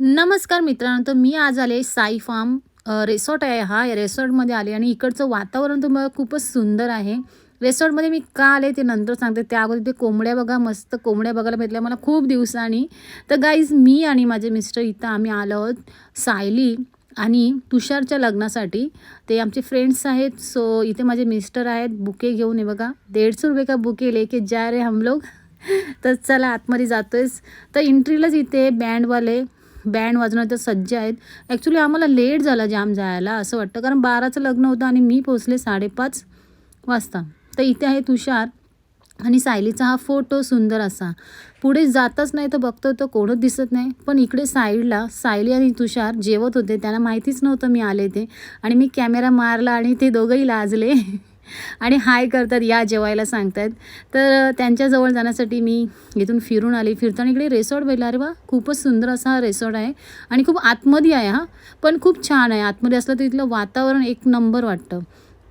नमस्कार मित्रांनो तर मी आज आले साई फार्म रेसॉर्ट रिसॉर्ट आहे हा. या आले आणि इकडचं वातावरण तुम्हाला खूपच सुंदर आहे. रेसॉर्टमध्ये मी का आले ते नंतर सांगते. त्या अगोदर ते कोंबड्या बघा मस्त कोंबड्या बघायला भेटल्या. मला खूप दिवसांनी तर गाईज मी आणि माझे मिस्टर इथं आम्ही आलो आहोत सायली आणि तुषारच्या लग्नासाठी. ते आमचे फ्रेंड्स आहेत. सो इथे माझे मिस्टर आहेत. बुके घेऊन ये बघा. दीडशे रुपये का बुके लेके जा रे हम लोग. तर चला आतमध्ये जातोयच तर एंट्रीलाच इथे बँडवाले बँड वाजवण्याचं सज्ज आहेत. ॲक्च्युली आम्हाला लेट झाला जाम जायला असं वाटतं. कारण बाराचं लग्न होतं आणि मी पोचले साडेपाच वाजता. तर इथे आहे तुषार आणि सायलीचा हा फोटो सुंदर असा. पुढे जातच नाही तर बघतो तर कोणच दिसत नाही. पण इकडे साईडला सायली आणि तुषार जेवत होते. त्यांना माहितीच नव्हतं मी आले ते. आणि मी कॅमेरा मारला आणि ते दोघंही लाजले. आणि हाय करतात या जेवायला सांगतात तर त्यांच्याजवळ जाण्यासाठी मी इथून फिरून आली. फिरताना इकडे रेसॉर्ट बघितला. अरे वा खूपच सुंदर असा हा रेसॉर्ट आहे. आणि खूप आतमध्ये आहे हा. पण खूप छान आहे. आतमध्ये असलं तर इथलं वातावरण एक नंबर वाटतं.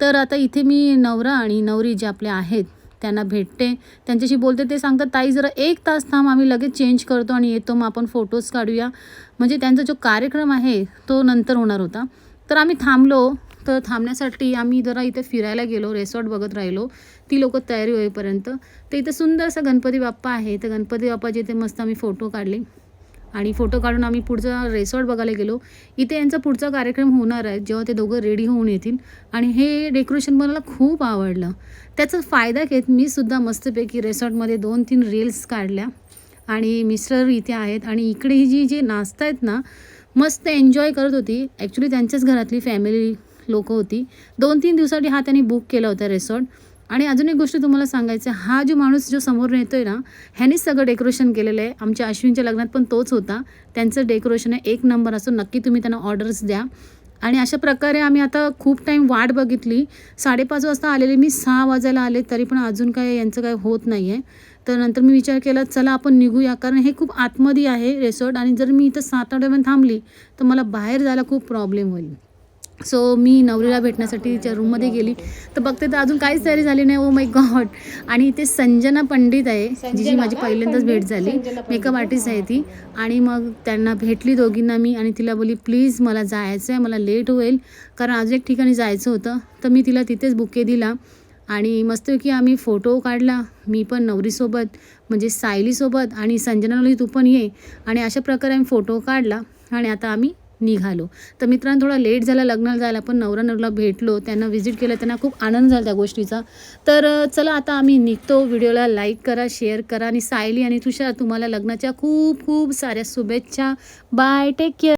तर आता इथे मी नवरा आणि नवरी जे आपले आहेत त्यांना भेटते. त्यांच्याशी बोलते. ते सांगतात ताई जरा एक तास थांब. आम्ही लगेच चेंज करतो आणि येतो. मग आपण फोटोज काढूया. म्हणजे त्यांचा जो कार्यक्रम आहे तो नंतर होणार होता. तर आम्ही थांबलो. तर थांबण्यासाठी आम्ही जरा इथे फिरायला गेलो रेसॉर्ट बघत राहिलो. ती लोक तयारी होईपर्यंत. तर इथं सुंदर असा गणपती बाप्पा आहे. तर गणपती बाप्पाचे इथे मस्त आम्ही फोटो काढले. आणि फोटो काढून आम्ही पुढचा रेसॉर्ट बघायला गेलो. इथे यांचा पुढचा कार्यक्रम होणार आहे जेव्हा ते दोघं रेडी होऊन येतील. आणि हे डेकोरेशन मला खूप आवडलं. त्याचा फायदा घेत मी सुद्धा मस्तपैकी रेसॉर्टमध्ये दोन तीन रील्स काढल्या. आणि मिस्टर इथे आहेत. आणि इकडे ही जी जे नाचत आहेत ना मस्त एन्जॉय करत होती. ॲक्च्युली त्यांच्याच घरातली फॅमिली लोकं होती. दोन तीन दिवसासाठी हा त्यांनी बुक केला होता रिसॉर्ट आणि अजून एक गोष्ट तुम्हाला सांगायचं आहे, हा जो माणूस जो समोर येतो आहे ना ह्यानेच सगळं डेकोरेशन केलेलं आहे. आमच्या अश्विनच्या लग्नात पण तोच होता. त्यांचं डेकोरेशन आहे एक नंबर असो नक्की तुम्ही त्यांना ऑर्डर्स द्या. आणि अशा प्रकारे आम्ही आता खूप टाईम वाट बघितली. साडेपाच वाजता आलेले मी सहा वाजायला आले तरी पण अजून काय यांचं काय होत नाही आहे तर नंतर मी विचार केला चला आपण निघूया कारण हे खूप आतमध्ये आहे रेसॉर्ट आणि जर मी इथं सात आठ थांबली तर मला बाहेर जायला खूप प्रॉब्लेम होईल. सो मी नवरीला भेटण्यासाठी तिच्या रूममध्ये गेली. तर बघते तर अजून काहीच तयारी झाली नाही. ओ माय गॉड आणि इथे संजना पंडित आहे जिची माझी पहिल्यांदाच भेट झाली. मेकअप आर्टिस्ट आहे ती. आणि मग त्यांना भेटली दोघींना मी आणि तिला बोली प्लीज मला जायचं आहे मला लेट होईल. कारण अजून एक ठिकाणी जायचं होतं. तर मी तिला तिथेच बुके दिला. आणि मस्तपैकी आम्ही फोटो काढला. मी पण नवरीसोबत म्हणजे सायलीसोबत आणि संजनाला तू पण ये. आणि अशा प्रकारे आम्ही फोटो काढला. आणि आता आम्ही निघालो. तर मित्रांनो थोडा लेट झाला लग्नाला जायला पण नवरा नवरीला भेटलो त्यांना व्हिजिट केलं त्यांना खूप आनंद झाला त्या गोष्टीचा. तर चला आता आम्ही निघतो. व्हिडिओला लाईक करा शेअर करा आणि सायली आणि तुषार तुम्हाला लग्नाच्या खूप खूप साऱ्या शुभेच्छा. Bye take care